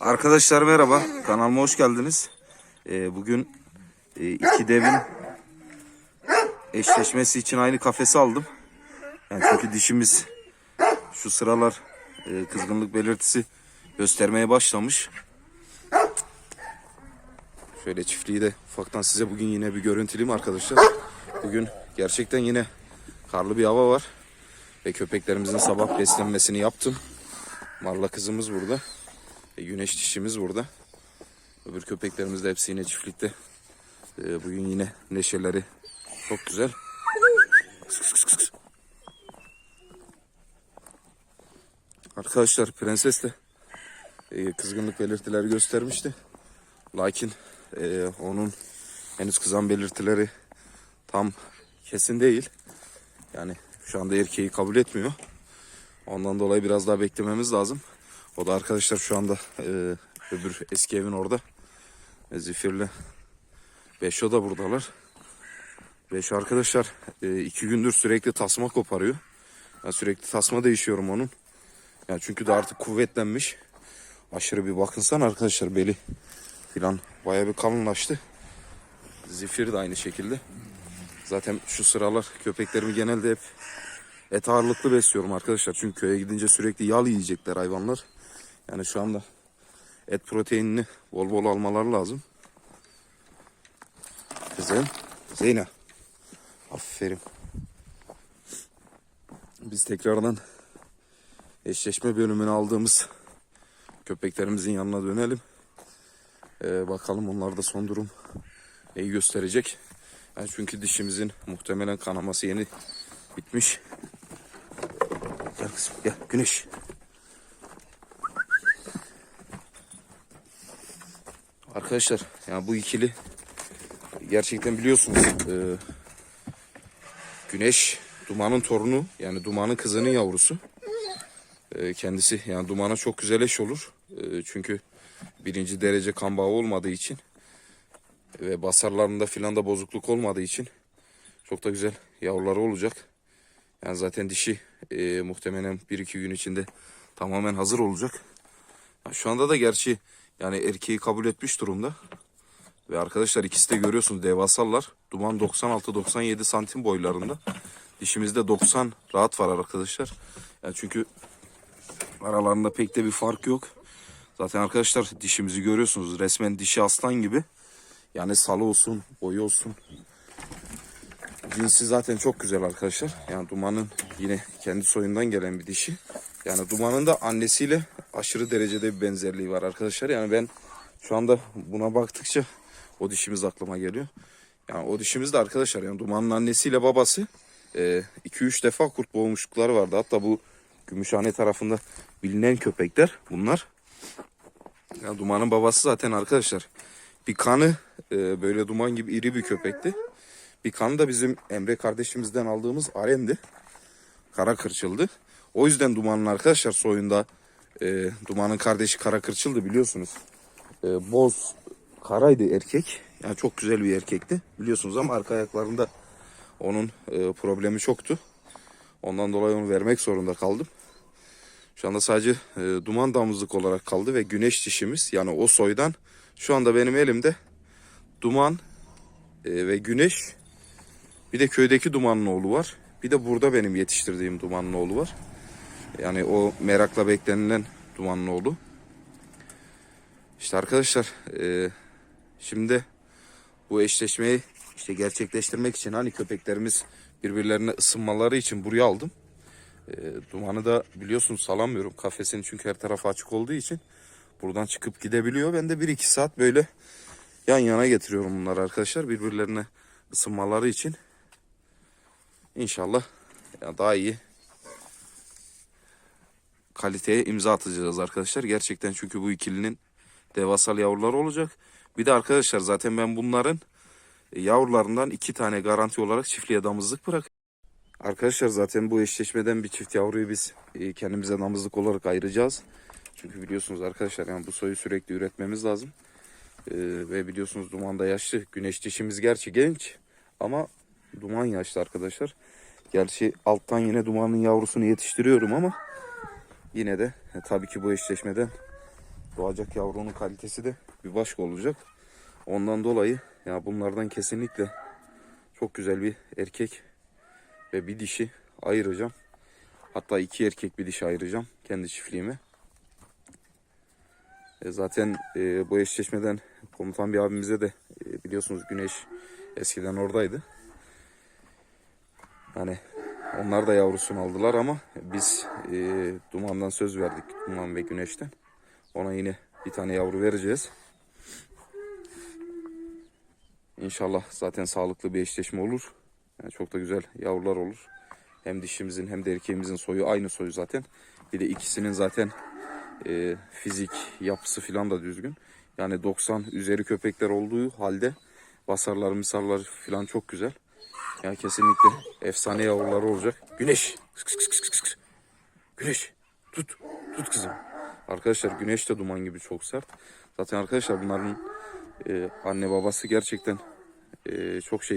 Arkadaşlar merhaba. Kanalıma hoş geldiniz. Ee, bugün e, iki devin eşleşmesi için aynı kafesi aldım. Yani çünkü dişimiz şu sıralar e, kızgınlık belirtisi göstermeye başlamış. Şöyle çiftliği de ufaktan size bugün yine bir görüntüleyeyim arkadaşlar. Bugün gerçekten yine karlı bir hava var. Ve köpeklerimizin sabah beslenmesini yaptım. Marla kızımız burada. E, güneş dişimiz burada. Öbür köpeklerimiz de hepsi yine çiftlikte. E, bugün yine neşeleri çok güzel. Arkadaşlar prenses de e, kızgınlık belirtileri göstermişti. Lakin e, onun henüz kızan belirtileri tam kesin değil. Yani şu anda erkeği kabul etmiyor. Ondan dolayı biraz daha beklememiz lazım. O da arkadaşlar şu anda e, öbür eski evin orada. E, Zifir'le Beşo da buradalar. Beşo arkadaşlar e, iki gündür sürekli tasma koparıyor. Ben sürekli tasma değişiyorum onun. Yani çünkü de artık kuvvetlenmiş. Aşırı bir bakınsan arkadaşlar beli filan baya bir kalınlaştı. Zifir de aynı şekilde. Zaten şu sıralar köpeklerimi genelde hep et ağırlıklı besliyorum arkadaşlar. Çünkü köye gidince sürekli yal yiyecekler hayvanlar. Yani şu anda et proteinini bol bol almaları lazım. Kızım. Zeyna. Aferin. Biz tekrardan eşleşme bölümünü aldığımız köpeklerimizin yanına dönelim. Ee, bakalım onlar da son durum neyi gösterecek. Yani çünkü dişimizin muhtemelen kanaması yeni bitmiş. Gel kızım gel güneş. Arkadaşlar yani bu ikili gerçekten biliyorsunuz e, Güneş Duman'ın torunu yani Duman'ın kızının yavrusu. E, kendisi yani Duman'a çok güzel eş olur. E, çünkü birinci derece kan bağı olmadığı için ve basarlarında filan da bozukluk olmadığı için çok da güzel yavruları olacak. Yani zaten dişi e, muhtemelen 1-2 gün içinde tamamen hazır olacak. Ya şu anda da gerçi yani erkeği kabul etmiş durumda. Ve arkadaşlar ikisi de görüyorsunuz devasallar. Duman 96-97 santim boylarında. Dişimizde 90 rahat var arkadaşlar. Yani çünkü aralarında pek de bir fark yok. Zaten arkadaşlar dişimizi görüyorsunuz. Resmen dişi aslan gibi. Yani salı olsun, boyu olsun. Cinsi zaten çok güzel arkadaşlar. Yani Duman'ın yine kendi soyundan gelen bir dişi. Yani Duman'ın da annesiyle aşırı derecede bir benzerliği var arkadaşlar. Yani ben şu anda buna baktıkça o dişimiz aklıma geliyor. Yani o dişimiz de arkadaşlar yani Duman'ın annesiyle babası 2-3 defa kurt boğmuşlukları vardı. Hatta bu Gümüşhane tarafında bilinen köpekler bunlar. Yani Duman'ın babası zaten arkadaşlar bir kanı e, böyle duman gibi iri bir köpekti. Bir kanı da bizim Emre kardeşimizden aldığımız Arem'di. Kara kırçıldı. O yüzden Duman'ın arkadaşlar soyunda e, Duman'ın kardeşi Kara kırçıldı biliyorsunuz. E, boz karaydı erkek. Yani çok güzel bir erkekti. Biliyorsunuz ama arka ayaklarında onun e, problemi çoktu. Ondan dolayı onu vermek zorunda kaldım. Şu anda sadece e, duman damızlık olarak kaldı ve güneş dişimiz yani o soydan şu anda benim elimde duman e, ve güneş bir de köydeki dumanın oğlu var. Bir de burada benim yetiştirdiğim dumanın oğlu var. Yani o merakla beklenilen dumanın oğlu. İşte arkadaşlar e, şimdi bu eşleşmeyi işte gerçekleştirmek için hani köpeklerimiz birbirlerine ısınmaları için buraya aldım. E, dumanı da biliyorsunuz salamıyorum kafesini çünkü her tarafı açık olduğu için buradan çıkıp gidebiliyor. Ben de 1-2 saat böyle yan yana getiriyorum bunları arkadaşlar birbirlerine ısınmaları için. İnşallah daha iyi kaliteye imza atacağız arkadaşlar. Gerçekten çünkü bu ikilinin devasal yavruları olacak. Bir de arkadaşlar zaten ben bunların yavrularından iki tane garanti olarak çiftliğe damızlık bırak. Arkadaşlar zaten bu eşleşmeden bir çift yavruyu biz e, kendimize damızlık olarak ayıracağız. Çünkü biliyorsunuz arkadaşlar yani bu soyu sürekli üretmemiz lazım. Ee, ve biliyorsunuz dumanda yaşlı. Güneş dişimiz gerçi genç ama duman yaşlı arkadaşlar. Gerçi alttan yine dumanın yavrusunu yetiştiriyorum ama yine de e, tabii ki bu eşleşmeden doğacak yavrunun kalitesi de bir başka olacak. Ondan dolayı ya bunlardan kesinlikle çok güzel bir erkek ve bir dişi ayıracağım. Hatta iki erkek bir dişi ayıracağım kendi çiftliğime. E, zaten e, bu eşleşmeden komutan bir abimize de e, biliyorsunuz Güneş eskiden oradaydı. Yani onlar da yavrusunu aldılar ama biz e, Duman'dan söz verdik. Duman ve Güneş'ten. Ona yine bir tane yavru vereceğiz. İnşallah zaten sağlıklı bir eşleşme olur. Yani çok da güzel yavrular olur. Hem dişimizin hem de erkeğimizin soyu aynı soyu zaten. Bir de ikisinin zaten e, fizik yapısı falan da düzgün. Yani 90 üzeri köpekler olduğu halde basarlar misarlar falan çok güzel. Yani kesinlikle efsane yavrular olacak. Güneş. Kıs kıs kıs kıs. Güneş. Tut. Tut kızım. Arkadaşlar güneş de duman gibi çok sert. Zaten arkadaşlar bunların e, anne babası gerçekten e, çok şey